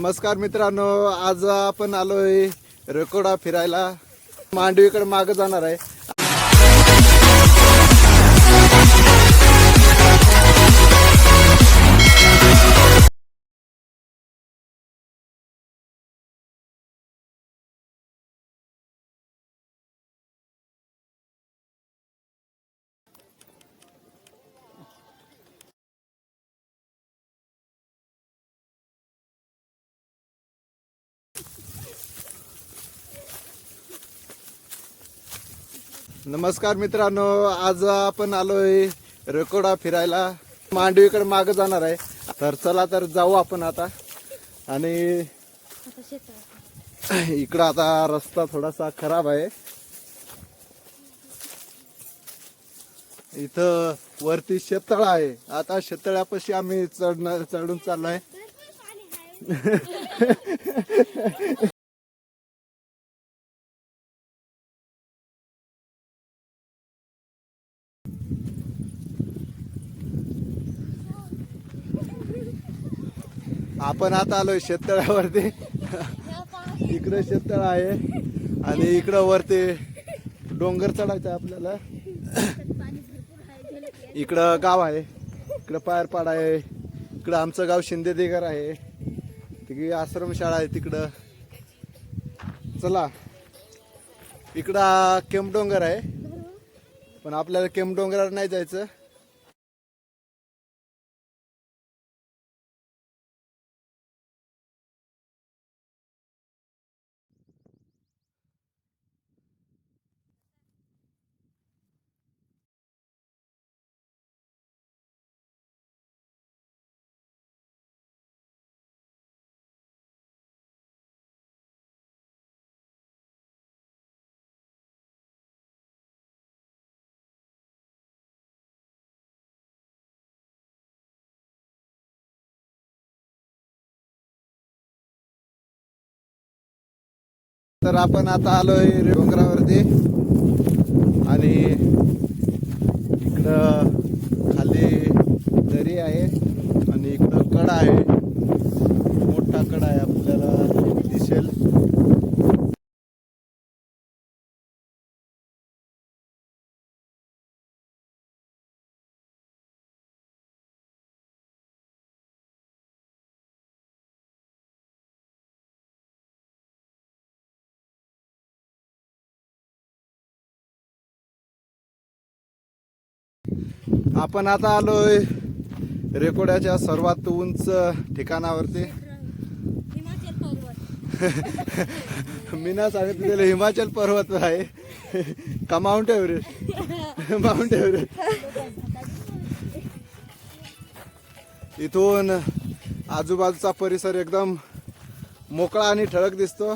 नमस्कार मित्रांनो आज आपण आलोय रेकोडा फिरायला. मांडवीकडे मागं जाणार आहे. नमस्कार मित्रांनो आज आपण आलोय रेकोडा फिरायला. मांडवीकडे माग जाणार आहे. तर चला तर जाऊ आपण आता. आणि इकडं आता रस्ता थोडासा खराब आहे. इथं वरती शेततळ आहे. आता शेततळ्यापाशी आम्ही चढणार चढून चाललोय. आपण आता आलोय शेततळ्यावरती. इकडं शेततळ आहे आणि इकडं वरती डोंगर चढायचं आहे आपल्याला. इकडं गाव आहे इकडं पायरपाड आहे इकडं आमचं गाव शिंदे आहे. तिकडे आश्रमशाळा आहे तिकडं. चला इकडं केमडोंगर आहे. पण आपल्याला केमडोंगरावर नाही जायचं. तर आपण आता आलोय डोंगरावरती. आणि इकडं खाली दरी आहे आणि इकडं कडा आहे मोठा कडा आहे आपल्याला दिसेल आपण आता आलोय रेकोड्याच्या सर्वात उंच ठिकाणावरती. हिमाचल पर्वत. मी ना सांगितलेलं हिमाचल पर्वत आहे. का माउंट एव्हरेस्ट माउंट एव्हरेस्ट इथून आजूबाजूचा परिसर एकदम मोकळा आणि ठळक दिसतो.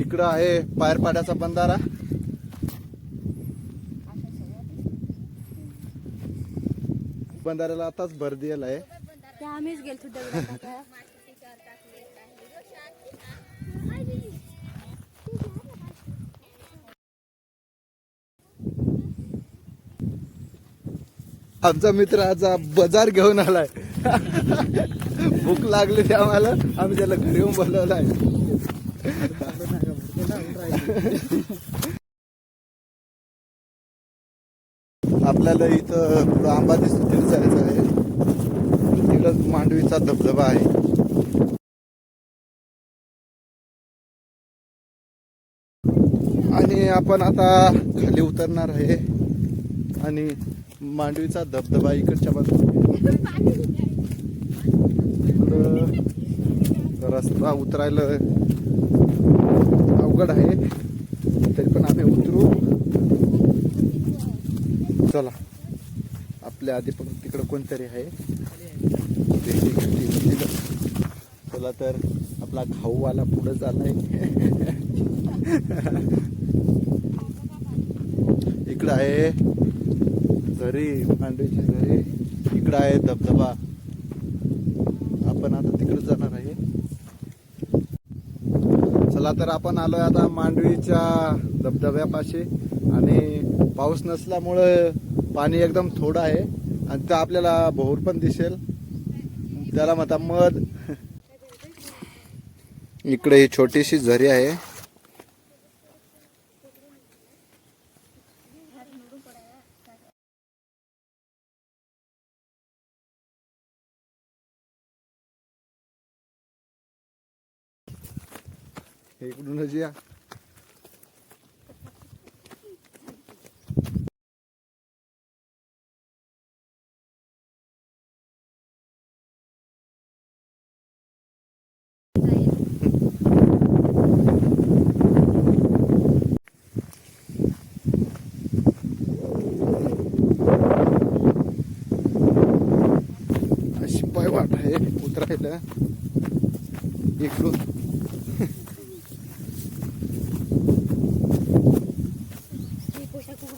इकडं आहे पायरपाड्याचा बंधारा. बंधाऱ्याला आताच भर दिलेला आहे. आम्हीच आमचा मित्र आज बाजार घेऊन आलाय. भूक लागली आम्हाला आम्ही त्याला घरी येऊन बोलवलाय. आपल्याला इथं पुढं अंबाजी जायचं आहे. तिकडं मांडवीचा धबधबा आहे. आणि आपण आता खाली उतरणार आहे. आणि मांडवीचा धबधबा इकडच्या बाजूला. रस्ता उतरायला अवघड आहे. तरी पण आम्ही उतरू. चला. आपल्या आधी पण तिकडं कोणतरी आहे. चला तर आपला खाऊवाला पुढं चाललाय. इकडं आहे. झरी मांडवीची झरी इकडं आहे धबधबा. आपण आता तिकडं जाणार आहे. चला तर आपण आलोय आता मांडवीच्या धबधब्यापाशी. आणि पाऊस नसल्यामुळं पाणी एकदम थोडं आहे. आणि तर आपल्याला भोर पण दिसेल. त्याला म्हणता मध. इकडे ही छोटीशी झरी आहे. इकडूनच या अशी पाय वाट आहे उतरायला इकडून ही पोशाख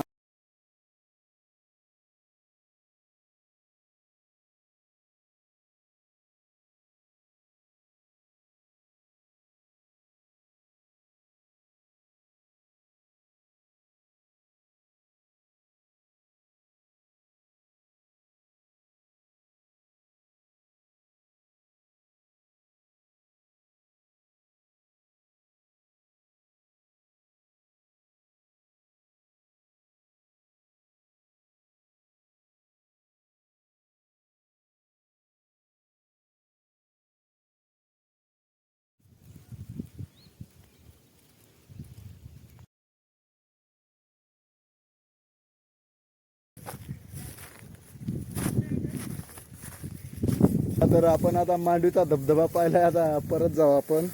तर आपण आता मांडवीचा धबधबा पाहिलाय आता परत जाऊ आपण.